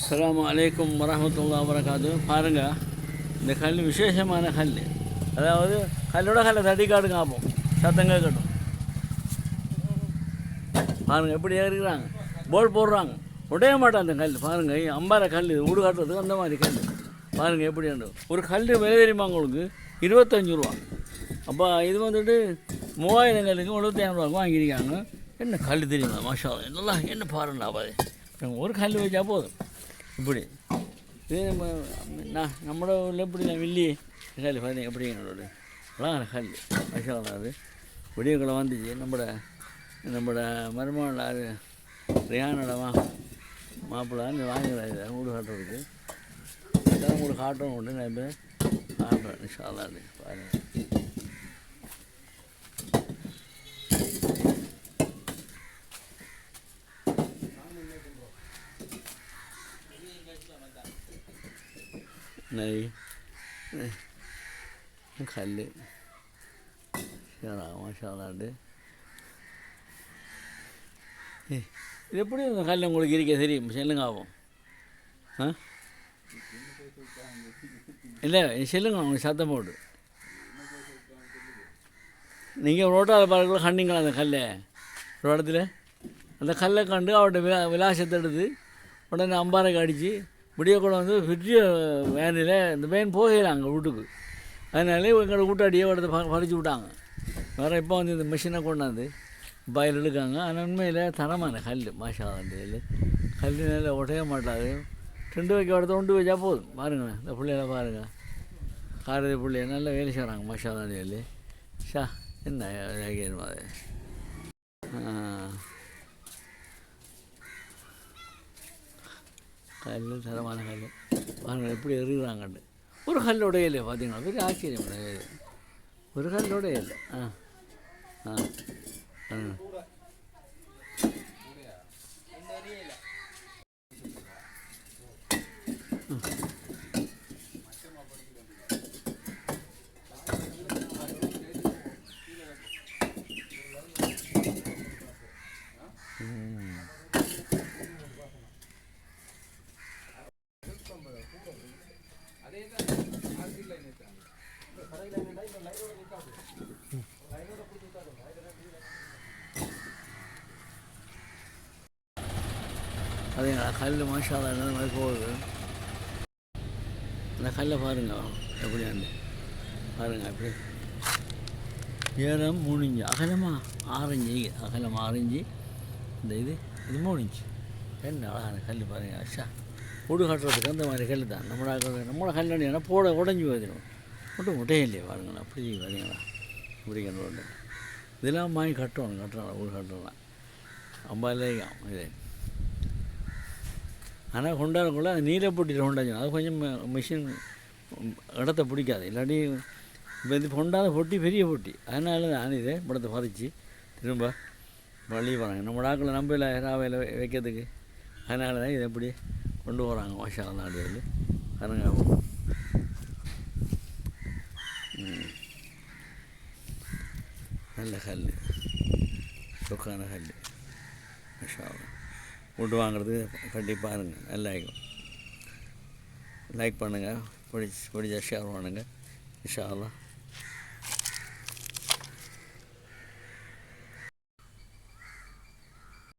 அஸ்லாம் அலைக்கும் வரமத்துல்லா வரகாது பாருங்க இந்த கல் விசேஷமான கல் அதாவது கல்லோட கல்லை தட்டி காடுங்க ஆப்போம் சத்தம் கேட்கட்டும். பாருங்க எப்படி ஏறிக்கிறாங்க போல் போடுறாங்க. உடைய மாட்டேன் அந்த கல் பாருங்க அம்பார கல் வீடு காட்டுறதுக்கு அந்த மாதிரி கல் பாருங்க எப்படி ஒரு கல் விலை தெரியுமா உங்களுக்கு? இருபத்தஞ்சு ரூபா. அப்போ இது வந்துட்டு மூவாயிரம் கல்லுக்கு எழுபத்தி ஐநூறுவாக்கு வாங்கியிருக்காங்க. என்ன கல் தெரியுமா? மாஷா நல்லா என்ன பாருங்க ஒரு கல் வச்சா போதும். இப்படி. இதே நம்ம நான் நம்மளோட ஊரில் எப்படி நான் வில்லி கல் பாருங்க எப்படி என்னோட அழகான கல் மாஷா அது. விடியக்குள்ள வந்துச்சு நம்மட நம்மட மருமகள் ஆறு ரியானோட மா மாப்பிள்ளான்னு வாங்குறாரு வீடு காட்டுறதுக்கு. இதான் உங்களுக்கு காட்டணும் உண்டு நான் இப்போ காட்டுறேன் நிஷாலான்னு பாருங்கள் Nej. नहीं கல் மாஷாலாண்டு இது எப்படி இந்த கல் உங்களுக்கு இருக்க தெரியும் செல்லுங்க ஆகும் ஆ இல்லை செல்லுங்க உங்களுக்கு சத்தம் போடு நீங்கள் ரோட்டால் பார்க்கல கண்டிங்களா அந்த கல்லை ஒரு இடத்துல அந்த கல்லை கண்டு அவர்கிட்ட விலா விலாசத்தை எடுத்து உடனே அம்பாரைக்கு அடித்து விடிய கூட வந்து பெரிய வேனில் இந்த வேன் போகல அங்கே வீட்டுக்கு. அதனால எங்களோட கூட்டாடியே எடுத்து ப பறிச்சு விட்டாங்க. வேறு இப்போ வந்து இந்த மிஷினை கொண்டாந்து பயில் எடுக்காங்க. ஆனால் உண்மையில் தரமான கல் மாஷா கல் கல் நல்லா உடைய மாட்டாது. ரெண்டு வைக்க இடத்த ஒன்று வச்சா போதும். பாருங்களேன் இந்த பிள்ளைகளை பாருங்கள் காரதி பிள்ளைய நல்லா வேலை செய்கிறாங்க மாஷா வண்டியில் ஷா என்ன அது கல் தரமான கல் பாருங்கள் எப்படி எறிகிறாங்கண்டு ஒரு கல்லோடைய இல்லை பார்த்தீங்களா பெரிய ஆச்சரியம் கிடையாது ஒரு கல்லோடைய இல்லை ஆ ஆ ஆ அதேங்களா கல் மாஷால என்ன மாதிரி போகுது. அந்த கல்லை பாருங்க அந்த பாருங்க அப்படி ஏறம் மூணு இஞ்சு அகலமா ஆரஞ்சு அகலம் ஆரஞ்சு இந்த இது இது மூணு இஞ்சு என்ன அழகான கல் பாருங்க அஷா வீடு காட்டுறதுக்கு அந்த மாதிரி கல் தான். நம்மளோட நம்மளோட கல் ஏன்னா போட உடஞ்சி போயிடும் மட்டும் முட்டையே இல்லையே பாருங்களா அப்படி பாருங்களா இப்படி கண்டு இதெல்லாம் வாங்கி கட்டணும் கட்டுறோம் வீடு கட்டலாம் அம்பாலேயும் இது. ஆனால் கொண்டாடக்குள்ள அது நீரை போட்டிட்டு கொண்டாச்சு அது கொஞ்சம் மிஷின் இடத்த பிடிக்காது. இல்லாட்டி இப்போ இது கொண்டாத பொட்டி பெரிய பொட்டி. அதனால நான் இதை படத்தை பதிச்சு. திரும்ப வழி போகிறாங்க நம்ம டாக்கில் நம்பையில் ராவையில் வைக்கிறதுக்கு. அதனால தான் இதை எப்படி கொண்டு போகிறாங்க வாஷா நாடுகள் பாருங்க. நல்ல கல் சொக்கான கல் மஷா ஃபுட் வாங்குறது கண்டிப்பாக இருங்க. நல்லா இருக்கும் லைக் பண்ணுங்கள் பிடிச்சி பிடிச்சா ஷேர் பண்ணுங்கள் இன்ஷா